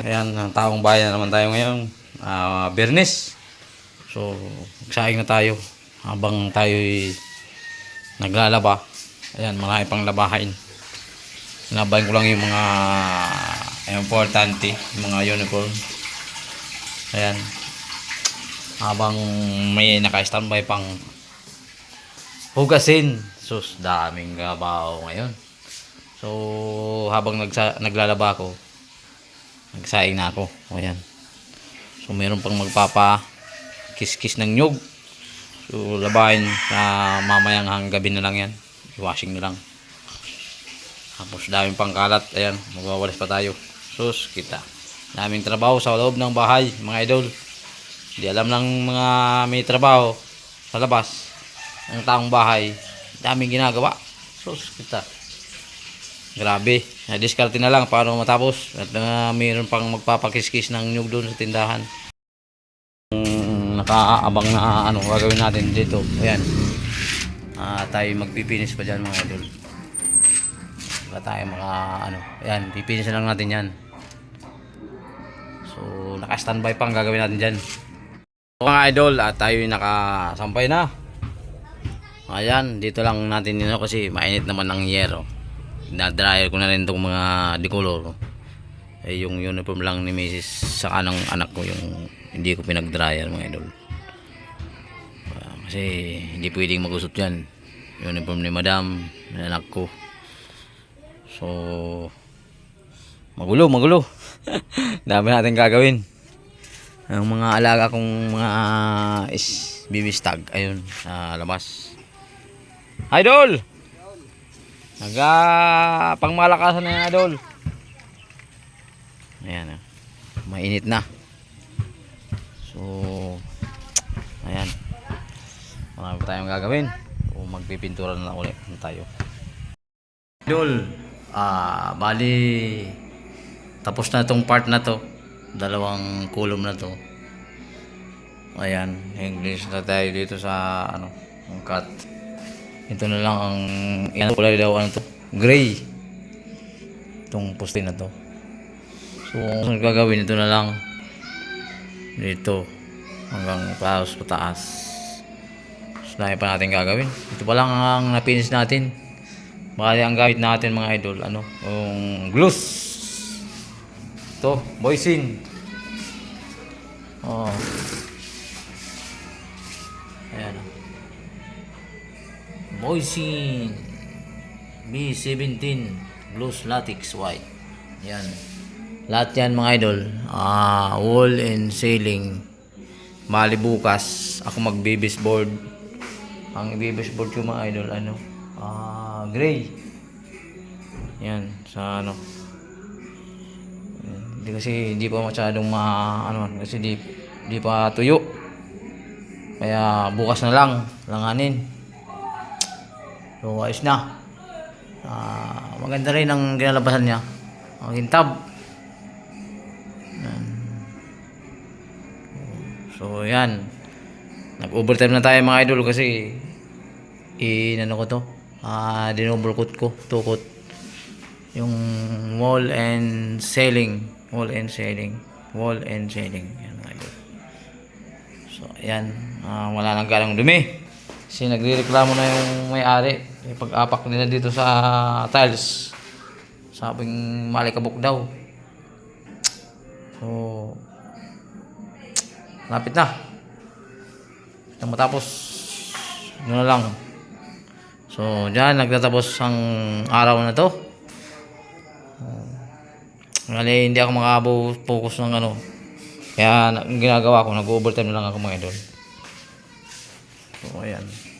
Ayan, ang taong bayan na naman tayo ngayon. Ah, Bernes. So, magsaing na tayo habang tayo naglalaba. Ayan, marami pang labahin. Labahin ko lang yung mga importante, yung mga uniform. Ayan. Habang may naka-standby pang hugasin. Sus, daming gabaw ngayon. So, habang nagsa, naglalaba ako, nagsaing na ako. O yan. So, meron pang magpapa kiss-kiss ng nyug. So, labahin na mamayang hanggang gabi na lang yan. I-washing na lang. Tapos, daming pang kalat. Ayan, magwawalis pa tayo. Sus, kita. Daming trabaho sa loob ng bahay, mga idol. Di alam ng mga may trabaho sa labas. Ang taong bahay, daming ginagawa. Sus, kita. Grabe. Na-discarte na lang paano matapos. At uh, mayroon pang magpapakiskis ng nyug doon sa tindahan. Mm, nakaabang na ano gagawin natin dito. Ayan. Ah, tayo magpipinis pa dyan mga idol. Wala tayo mga ano. Ayan, pipinis lang natin yan. So, naka-standby pang gagawin natin dyan. So, mga idol, at tayo nakasampay na. Ayan, dito lang natin yun kasi mainit naman ng yero na-dryer ko na rin itong mga decolor. Eh yung uniform lang ni Mrs. sa kanang anak ko yung hindi ko pinag-dryer mga idol. Ah, kasi hindi pwedeng magusot yan. Uniform ni madam ng anak ko. So magulo magulo. Dami natin gagawin. Ang mga alaga kong mga is bibistag ayun sa labas. Idol Naga pangmalakasan na yan, idol. Ayan. ah. Mainit na. So, ayan. Marami pa tayong gagawin. O magpipintura na lang ulit tayo. Idol, ah, bali tapos na itong part na to. Dalawang column na to. Ayan, English na tayo dito sa ano, cut. Ito na lang ang yan kulay daw ano to, gray. Itong poste na to. So, ang gagawin ito na lang dito hanggang paus pataas. So, dahil pa natin gagawin. Ito pa lang ang napinis natin. Bali ang gamit natin mga idol, ano, yung gloss. Ito, boysin. Oh. Moisin. B17 Blues Latex White. Yan. Lahat yan mga idol. Ah wall and ceiling. Mali bukas ako mag board ang board ko mga idol ano? Ah gray. Yan sa ano? Hindi kasi hindi pa masyadong ma ano kasi di di pa tuyo. Kaya bukas na lang langanin So, ayos na. Ah, maganda rin ang ginalabasan niya. Ang gintab. Yan. So, yan. Nag-overtime na tayo mga idol kasi inano ko to. Ah, dinovercoat ko, tukot. Yung wall and ceiling, wall and ceiling, wall and ceiling. Yan mga idol. So, ayan. Ah, wala nang galang dumi. Kasi nagrereklamo na yung may-ari. Yung pag-apak nila dito sa tiles. Sabing malikabok daw. So, lapit na. Nang matapos, ano na lang. So, dyan, nagtatapos ang araw na to. Ngali, hindi ako makabo-focus ng ano. Kaya, ginagawa ko, nag-overtime na lang ako mga idol. So, ayan.